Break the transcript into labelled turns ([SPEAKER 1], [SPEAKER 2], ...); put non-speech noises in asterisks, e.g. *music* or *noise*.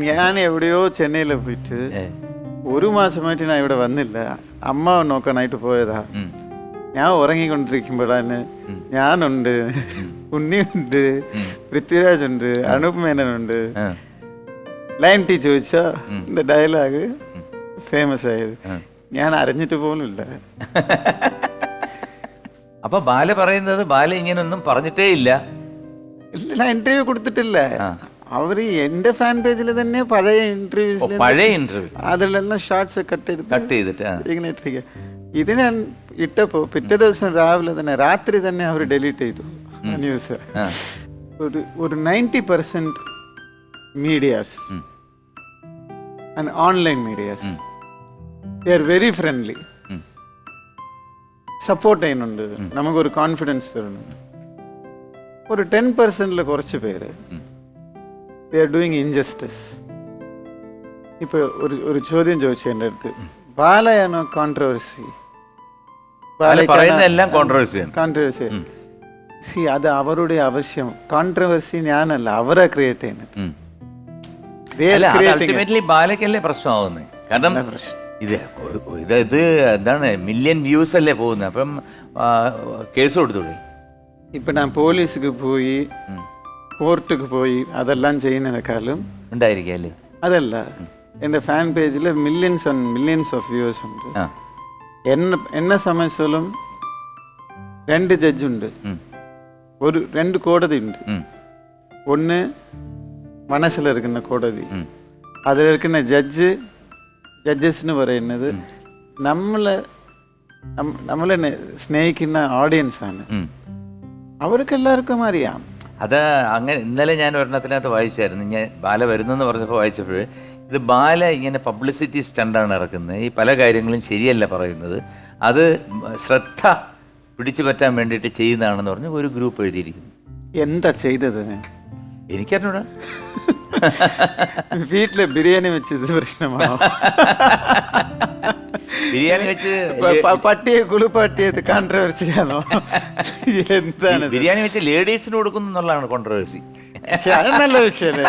[SPEAKER 1] ഞാൻ എവിടെയോ ചെന്നൈയിൽ പോയിട്ട്
[SPEAKER 2] ഏ,
[SPEAKER 1] ഒരു മാസമായിട്ട് ഞാൻ ഇവിടെ വന്നില്ല അമ്മ നോക്കാനായിട്ട് പോയതാ
[SPEAKER 2] ഉം.
[SPEAKER 1] ഞാൻ ഉറങ്ങിക്കൊണ്ടിരിക്കുമ്പോഴാണ് ഞാനുണ്ട് ഉണ്ണിയുണ്ട് പൃഥ്വിരാജ് ഉണ്ട് അനൂപ് മേനനുണ്ട്
[SPEAKER 2] ആ,
[SPEAKER 1] ലൈൻ ടീ ചോദിച്ചാ இந்த ഡയലോഗ് ഫേമസ് ആയത്
[SPEAKER 2] ആ.
[SPEAKER 1] ഞാൻ അറിഞ്ഞിട്ട് പോലും ഇല്ല *laughs*
[SPEAKER 2] അപ്പൊ ബാല പറയുന്നത് ബാല ഇങ്ങനൊന്നും പറഞ്ഞിട്ടേ ഇല്ല
[SPEAKER 1] ഇല്ല ഇന്റർവ്യൂ കൊടുത്തിട്ടില്ല അവർ എന്റെ ഫാൻ പേജിൽ തന്നെ പഴയ ഇന്റർവ്യൂസ്
[SPEAKER 2] പഴയ ഇന്റർവ്യൂ
[SPEAKER 1] അതിലെല്ലാം ഷോർട്സ് കട്ട് എടുത്ത്
[SPEAKER 2] കട്ട് ചെയ്തിട്ട്.
[SPEAKER 1] ഇങ്ങനെ ഇട്ടിരിക്കുക ഇത് ഞാൻ ഇട്ടപ്പോ പിറ്റേ ദിവസം രാവിലെ തന്നെ രാത്രി തന്നെ അവർ ഡിലീറ്റ് ചെയ്തു ന്യൂസ് ഒരു ഒരു ninety
[SPEAKER 2] percent
[SPEAKER 1] medias and online medias they are very
[SPEAKER 2] friendly.
[SPEAKER 1] Support ചെയ്യുന്നുണ്ട്. നമുക്കൊരു കോൺഫിഡൻസ് തരുന്നുണ്ട്. ഒരു ടെൻ പെർസെന്റിൽ കുറച്ച് പേര് ദേ ആർ ഡൂയിങ് ഇൻജസ്റ്റിസ് ഇപ്പൊ ഒരു ഒരു ചോദ്യം ചോദിച്ചു എന്റെ അടുത്ത്. ബാലയാണോ കോൺട്രവേഴ്സി
[SPEAKER 2] ബാല പറയുന്നതെല്ലാം കോൺട്രവേഴ്സിയാണ്
[SPEAKER 1] കോൺട്രവേഴ്സി സി അത് അവരുടെ ആവശ്യം. കോൺട്രവേഴ്സി ഞാനല്ല അവരാ ക്രിയേറ്റ് ചെയ്യുന്നത്.
[SPEAKER 2] ബാലയ്ക്കല്ലേ പ്രശ്നമാവുന്നത് കാരണം. ഇത് ഇത് ഇത് എന്താണ് മില്യൺ വ്യൂസ് അല്ലേ പോകുന്നത്? അപ്പം കേസ് കൊടുത്തൂടെ
[SPEAKER 1] ഇപ്പൊ ഞാൻ പോലീസിക്ക് പോയി കോർട്ടുക്ക് പോയി അതെല്ലാം ചെയ്യുന്നതിനേക്കാളും
[SPEAKER 2] ഉണ്ടായിരിക്കും അല്ലേ
[SPEAKER 1] അതല്ല എന്റെ ഫാൻ പേജിൽ millions and millions of viewers ഉണ്ട്. എന്നെ എന്നെ സംബന്ധിച്ചോളം രണ്ട് ജഡ്ജുണ്ട്. ഒരു രണ്ട് കോടതി ഉണ്ട്. ഒന്ന് മനസ്സിലിരിക്കുന്ന കോടതി. അതിലിരിക്കുന്ന ജഡ്ജ് ജഡ്ജസിന് പറയുന്നത് നമ്മളെ നമ്മളെന്നെ നമ്മളെ സ്നേഹിക്കുന്ന ഓഡിയൻസ് ആണ്.
[SPEAKER 2] ഉം.
[SPEAKER 1] അവർക്ക് എല്ലാവർക്കും അറിയാം.
[SPEAKER 2] അത് അങ്ങനെ ഇന്നലെ ഞാൻ ഒരെണ്ണത്തിനകത്ത് വായിച്ചായിരുന്നു. ഞാൻ ബാല വരുന്നെന്ന് പറഞ്ഞപ്പോൾ വായിച്ചപ്പോൾ ഇത് ബാല ഇങ്ങനെ പബ്ലിസിറ്റി സ്റ്റണ്ടാണ് ഇറക്കുന്നത് ഈ പല കാര്യങ്ങളും ശരിയല്ല പറയുന്നത്. അത് ശ്രദ്ധ പിടിച്ചു പറ്റാൻ വേണ്ടിയിട്ട് ചെയ്യുന്നതാണെന്ന് പറഞ്ഞ് ഒരു ഗ്രൂപ്പ് എഴുതിയിരിക്കുന്നു.
[SPEAKER 1] എന്താ ചെയ്തത്?
[SPEAKER 2] എനിക്കറിഞ്ഞൂടാ. *laughs*
[SPEAKER 1] വീട്ടിലെ ബിരിയാണി വെച്ചത് പ്രശ്നമാണോ? *laughs*
[SPEAKER 2] ബിരിയാണി വെച്ച്
[SPEAKER 1] പട്ടിയെ കുളിപ്പാട്ടിയത് കോൺട്രവേഴ്സിയാണോ എന്താണ്?
[SPEAKER 2] ബിരിയാണി വെച്ച് ലേഡീസിന് കൊടുക്കുന്നു എന്നുള്ളതാണ് കോൺട്രവേഴ്സി
[SPEAKER 1] പക്ഷെ അത് നല്ല വിഷയമല്ലേ